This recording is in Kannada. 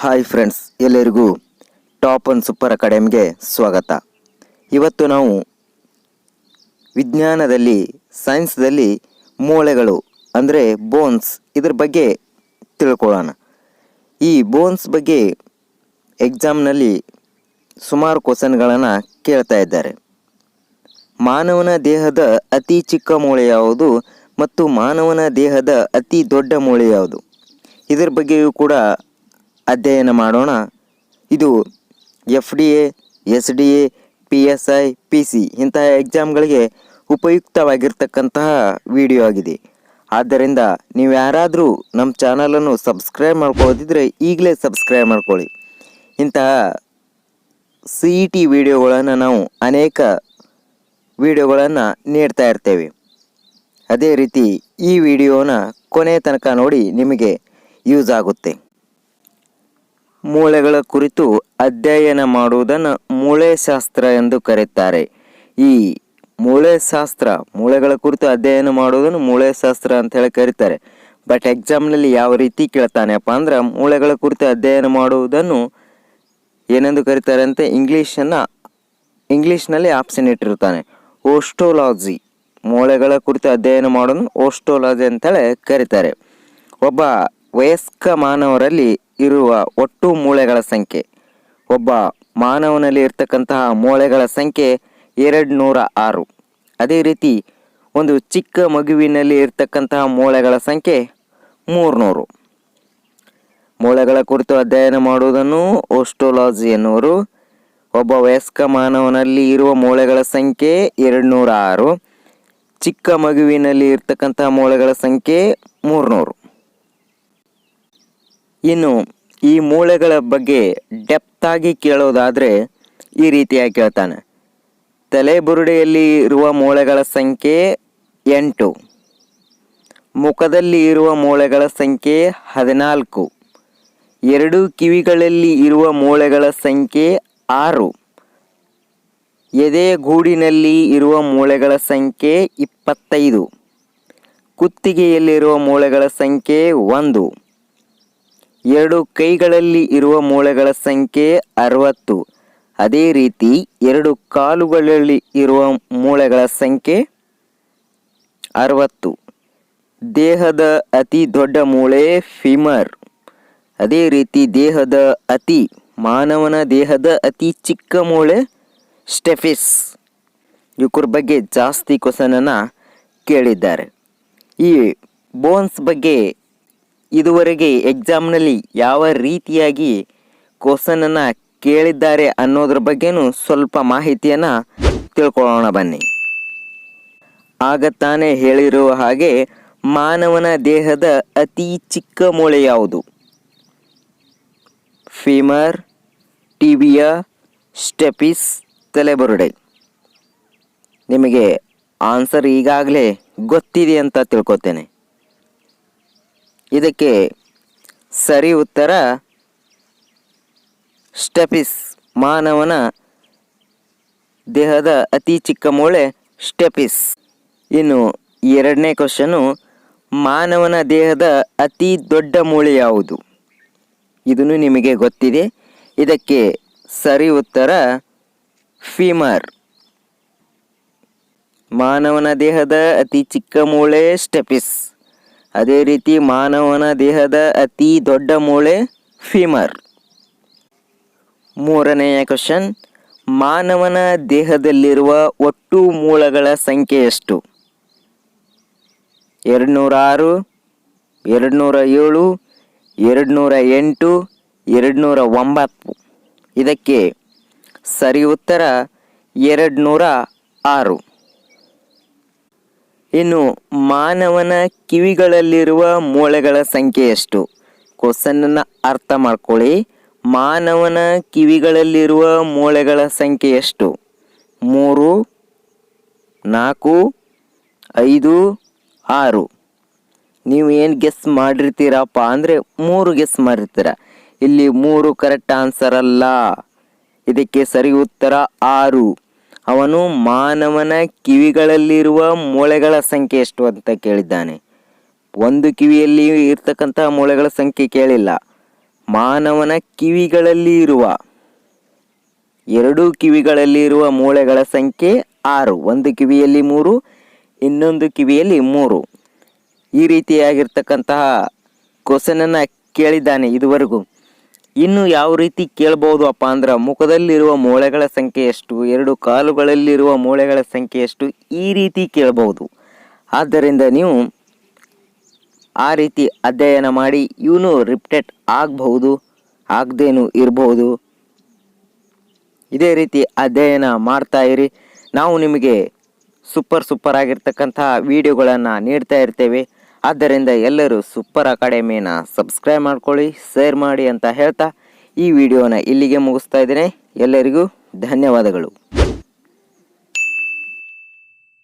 ಹಾಯ್ ಫ್ರೆಂಡ್ಸ್, ಎಲ್ಲರಿಗೂ ಟಾಪ್ ಒನ್ ಸೂಪರ್ ಅಕಾಡೆಮಿಗೆ ಸ್ವಾಗತ. ಇವತ್ತು ನಾವು ವಿಜ್ಞಾನದಲ್ಲಿ, ಸೈನ್ಸ್ದಲ್ಲಿ ಮೂಳೆಗಳು, ಅಂದರೆ ಬೋನ್ಸ್ ಇದ್ರ ಬಗ್ಗೆ ತಿಳ್ಕೊಳ್ಳೋಣ. ಈ ಬೋನ್ಸ್ ಬಗ್ಗೆ ಎಕ್ಸಾಮ್ನಲ್ಲಿ ಸುಮಾರು ಕ್ವಶನ್ಗಳನ್ನು ಕೇಳ್ತಾ ಇದ್ದಾರೆ. ಮಾನವನ ದೇಹದ ಅತಿ ಚಿಕ್ಕ ಮೂಳೆ ಯಾವುದು ಮತ್ತು ಮಾನವನ ದೇಹದ ಅತಿ ದೊಡ್ಡ ಮೂಳೆ ಯಾವುದು? ಇದರ ಬಗ್ಗೆಯೂ ಕೂಡ ಅಧ್ಯಯನ ಮಾಡೋಣ. ಇದು F D A, S D A, P S I, P C ಇಂತಹ ಎಕ್ಸಾಮ್ಗಳಿಗೆ ಉಪಯುಕ್ತವಾಗಿರ್ತಕ್ಕಂತಹ ವಿಡಿಯೋ ಆಗಿದೆ. ಆದ್ದರಿಂದ ನೀವು ಯಾರಾದರೂ ನಮ್ಮ ಚಾನಲನ್ನು ಸಬ್ಸ್ಕ್ರೈಬ್ ಮಾಡ್ಕೋದಿದ್ರೆ ಈಗಲೇ ಸಬ್ಸ್ಕ್ರೈಬ್ ಮಾಡ್ಕೊಳ್ಳಿ. ಇಂತಹ ಸಿ ಇ ಟಿ ವಿಡಿಯೋಗಳನ್ನು ನಾವು ಅನೇಕ ವಿಡಿಯೋಗಳನ್ನು ನೀಡ್ತಾ ಇರ್ತೇವೆ. ಅದೇ ರೀತಿ ಈ ವಿಡಿಯೋನ ಕೊನೆ ತನಕ ನೋಡಿ ನಿಮಗೆ ಯೂಸ್ ಆಗುತ್ತೆ. ಮೂಳೆಗಳ ಕುರಿತು ಅಧ್ಯಯನ ಮಾಡುವುದನ್ನು ಮೂಳೆ ಶಾಸ್ತ್ರ ಎಂದು ಕರೆಯುತ್ತಾರೆ. ಈ ಮೂಳೆ ಶಾಸ್ತ್ರ ಮೂಳೆಗಳ ಕುರಿತು ಅಧ್ಯಯನ ಮಾಡುವುದನ್ನು ಮೂಳೆಶಾಸ್ತ್ರ ಅಂತ ಹೇಳಿ ಕರೀತಾರೆ. ಬಟ್ ಎಕ್ಸಾಮ್ನಲ್ಲಿ ಯಾವ ರೀತಿ ಕೇಳ್ತಾನೆಪ್ಪ ಅಂದ್ರೆ ಮೂಳೆಗಳ ಕುರಿತು ಅಧ್ಯಯನ ಮಾಡುವುದನ್ನು ಏನೆಂದು ಕರೀತಾರೆ ಅಂತ ಇಂಗ್ಲೀಷನ್ನು, ಇಂಗ್ಲೀಷ್ನಲ್ಲಿ ಆಪ್ಷನ್ ಇಟ್ಟಿರ್ತಾನೆ ಓಸ್ಟೋಲಾಜಿ ಮೂಳೆಗಳ ಕುರಿತು ಅಧ್ಯಯನ ಮಾಡೋದು ಓಸ್ಟೋಲಾಜಿ ಅಂತೇಳಿ ಕರೀತಾರೆ. ಒಬ್ಬ ವಯಸ್ಕ ಮಾನವರಲ್ಲಿ ಇರುವ ಒಟ್ಟು ಮೂಳೆಗಳ ಸಂಖ್ಯೆ. ಒಬ್ಬ ಮಾನವನಲ್ಲಿ ಇರ್ತಕ್ಕಂತಹ ಮೂಳೆಗಳ ಸಂಖ್ಯೆ ಎರಡು ನೂರ ಆರು. ಅದೇ ರೀತಿ ಒಂದು ಚಿಕ್ಕ ಮಗುವಿನಲ್ಲಿ ಇರ್ತಕ್ಕಂತಹ ಮೂಳೆಗಳ ಸಂಖ್ಯೆ ಮೂರುನೂರು. ಮೂಳೆಗಳ ಕುರಿತು ಅಧ್ಯಯನ ಮಾಡುವುದನ್ನು ಓಸ್ಟೋಲಾಜಿ ಎನ್ನುವರು. ಒಬ್ಬ ವಯಸ್ಕ ಮಾನವನಲ್ಲಿ ಇರುವ ಮೂಳೆಗಳ ಸಂಖ್ಯೆ ಎರಡು ನೂರ ಆರು. ಚಿಕ್ಕ ಮಗುವಿನಲ್ಲಿ ಇರ್ತಕ್ಕಂತಹ ಮೂಳೆಗಳ ಸಂಖ್ಯೆ ಮೂರ್ನೂರು. ಇನ್ನು ಈ ಮೂಳೆಗಳ ಬಗ್ಗೆ ಡೆಪ್ತಾಗಿ ಕೇಳೋದಾದರೆ ಈ ರೀತಿಯಾಗಿ ಕೇಳ್ತಾನೆ. ತಲೆಬುರುಡೆಯಲ್ಲಿ ಇರುವ ಮೂಳೆಗಳ ಸಂಖ್ಯೆ ಎಂಟು. ಮುಖದಲ್ಲಿ ಇರುವ ಮೂಳೆಗಳ ಸಂಖ್ಯೆ ಹದಿನಾಲ್ಕು. ಎರಡು ಕಿವಿಗಳಲ್ಲಿ ಇರುವ ಮೂಳೆಗಳ ಸಂಖ್ಯೆ ಆರು. ಎದೆ ಗೂಡಿನಲ್ಲಿ ಇರುವ ಮೂಳೆಗಳ ಸಂಖ್ಯೆ ಇಪ್ಪತ್ತೈದು. ಕುತ್ತಿಗೆಯಲ್ಲಿರುವ ಮೂಳೆಗಳ ಸಂಖ್ಯೆ ಒಂದು. ಎರಡು ಕೈಗಳಲ್ಲಿ ಇರುವ ಮೂಳೆಗಳ ಸಂಖ್ಯೆ ಅರವತ್ತು. ಅದೇ ರೀತಿ ಎರಡು ಕಾಲುಗಳಲ್ಲಿ ಇರುವ ಮೂಳೆಗಳ ಸಂಖ್ಯೆ ಅರವತ್ತು. ದೇಹದ ಅತಿ ದೊಡ್ಡ ಮೂಳೆ ಫಿಮರ್. ಅದೇ ರೀತಿ ದೇಹದ ಅತಿ ಮಾನವನ ದೇಹದ ಅತಿ ಚಿಕ್ಕ ಮೂಳೆ ಸ್ಟೆಫಿಸ್. ಇವ್ರ ಬಗ್ಗೆ ಜಾಸ್ತಿ ಕ್ವಶನನ್ನು ಕೇಳಿದ್ದಾರೆ. ಈ ಬೋನ್ಸ್ ಬಗ್ಗೆ ಇದುವರೆಗೆ ಎಕ್ಸಾಮ್ನಲ್ಲಿ ಯಾವ ರೀತಿಯಾಗಿ ಕ್ವಶನನ್ನು ಕೇಳಿದ್ದಾರೆ ಅನ್ನೋದ್ರ ಬಗ್ಗೆನೂ ಸ್ವಲ್ಪ ಮಾಹಿತಿಯನ್ನು ತಿಳ್ಕೊಳ್ಳೋಣ ಬನ್ನಿ. ಆಗ ತಾನೇ ಹೇಳಿರುವ ಹಾಗೆ ಮಾನವನ ದೇಹದ ಅತಿ ಚಿಕ್ಕ ಮೂಳೆ ಯಾವುದು? ಫೀಮರ್, ಟಿಬಿಯಾ, ಸ್ಟೆಪಿಸ್, ತಲೆಬುರುಡೆ. ನಿಮಗೆ ಆನ್ಸರ್ ಈಗಾಗಲೇ ಗೊತ್ತಿದೆ ಅಂತ ತಿಳ್ಕೊತೇನೆ. ಇದಕ್ಕೆ ಸರಿ ಉತ್ತರ ಸ್ಟೆಪಿಸ್ ಮಾನವನ ದೇಹದ ಅತಿ ಚಿಕ್ಕ ಮೂಳೆ ಸ್ಟೆಪಿಸ್ ಇನ್ನು ಎರಡನೇ ಕ್ವಶನು ಮಾನವನ ದೇಹದ ಅತಿ ದೊಡ್ಡ ಮೂಳೆ ಯಾವುದು? ಇದನ್ನು ನಿಮಗೆ ಗೊತ್ತಿದೆ. ಇದಕ್ಕೆ ಸರಿ ಉತ್ತರ ಫೀಮರ್. ಮಾನವನ ದೇಹದ ಅತಿ ಚಿಕ್ಕ ಮೂಳೆ ಸ್ಟೆಪಿಸ್ ಅದೇ ರೀತಿ ಮಾನವನ ದೇಹದ ಅತಿ ದೊಡ್ಡ ಮೂಳೆ ಫಿಮರ್ ಮೂರನೆಯ ಕ್ವಶನ್ ಮಾನವನ ದೇಹದಲ್ಲಿರುವ ಒಟ್ಟು ಮೂಳೆಗಳ ಸಂಖ್ಯೆ ಎಷ್ಟು? ಎರಡು ನೂರ ಆರು ಎರಡು ನೂರ ಏಳು ಎರಡು ನೂರ ಎಂಟು ಎರಡು ನೂರ ಒಂಬತ್ತು ಇದಕ್ಕೆ ಸರಿ ಉತ್ತರ ಎರಡು ನೂರ ಆರು ಇನ್ನು ಮಾನವನ ಕಿವಿಗಳಲ್ಲಿರುವ ಮೂಳೆಗಳ ಸಂಖ್ಯೆ ಎಷ್ಟು ಕ್ವಶನನ್ನು ಅರ್ಥ ಮಾಡ್ಕೊಳ್ಳಿ. ಮಾನವನ ಕಿವಿಗಳಲ್ಲಿರುವ ಮೂಳೆಗಳ ಸಂಖ್ಯೆ ಎಷ್ಟು ಮೂರು, ನಾಲ್ಕು, ಐದು, ಆರು. ನೀವು ಏನು ಗೆಸ್ ಮಾಡಿರ್ತೀರಪ್ಪ ಅಂದರೆ ಮೂರು ಗೆಸ್ ಮಾಡಿರ್ತೀರ. ಇಲ್ಲಿ ಮೂರು ಕರೆಕ್ಟ್ ಆನ್ಸರ್ ಅಲ್ಲ. ಇದಕ್ಕೆ ಸರಿ ಉತ್ತರ ಆರು. ಅವನು ಮಾನವನ ಕಿವಿಗಳಲ್ಲಿರುವ ಮೂಳೆಗಳ ಸಂಖ್ಯೆ ಎಷ್ಟು ಅಂತ ಕೇಳಿದ್ದಾನೆ. ಒಂದು ಕಿವಿಯಲ್ಲಿ ಇರ್ತಕ್ಕಂತಹ ಮೂಳೆಗಳ ಸಂಖ್ಯೆ ಕೇಳಿಲ್ಲ. ಮಾನವನ ಕಿವಿಗಳಲ್ಲಿ ಇರುವ ಎರಡು ಕಿವಿಗಳಲ್ಲಿ ಇರುವ ಮೂಳೆಗಳ ಸಂಖ್ಯೆ ಆರು. ಒಂದು ಕಿವಿಯಲ್ಲಿ ಮೂರು, ಇನ್ನೊಂದು ಕಿವಿಯಲ್ಲಿ ಮೂರು. ಈ ರೀತಿಯಾಗಿರ್ತಕ್ಕಂತಹ ಕ್ವಶನನ್ನು ಕೇಳಿದ್ದಾನೆ ಇದುವರೆಗೂ. ಇನ್ನು ಯಾವ ರೀತಿ ಕೇಳಬಹುದು ಅಪ್ಪ ಅಂದ್ರೆ ಮುಖದಲ್ಲಿರುವ ಮೂಳೆಗಳ ಸಂಖ್ಯೆ ಎಷ್ಟು, ಎರಡು ಕಾಲುಗಳಲ್ಲಿರುವ ಮೂಳೆಗಳ ಸಂಖ್ಯೆ ಎಷ್ಟು ಈ ರೀತಿ ಕೇಳಬಹುದು ಆದ್ದರಿಂದ ನೀವು ಆ ರೀತಿ ಅಧ್ಯಯನ ಮಾಡಿ ಇವನು ರಿಪ್ಟೆಟ್ ಆಗಬಹುದು, ಆಗದೇನು ಇರಬಹುದು ಇದೇ ರೀತಿ ಅಧ್ಯಯನ ಮಾಡ್ತಾ ಇರಿ. ನಾವು ನಿಮಗೆ ಸೂಪರ್ ಸೂಪರ್ ಆಗಿರ್ತಕ್ಕಂತಹ ವಿಡಿಯೋಗಳನ್ನು ನೀಡ್ತಾ ಇರ್ತೇವೆ. ಆದ್ದರಿಂದ ಎಲ್ಲರೂ ಸೂಪರ್ ಅಕಾಡೆಮಿನ ಸಬ್ಸ್ಕ್ರೈಬ್ ಮಾಡ್ಕೊಳ್ಳಿ, ಶೇರ್ ಮಾಡಿ ಅಂತ ಹೇಳ್ತಾ ಈ ವಿಡಿಯೋನ ಇಲ್ಲಿಗೆ ಮುಗಿಸ್ತಾ ಇದ್ದೇನೆ. ಎಲ್ಲರಿಗೂ ಧನ್ಯವಾದಗಳು.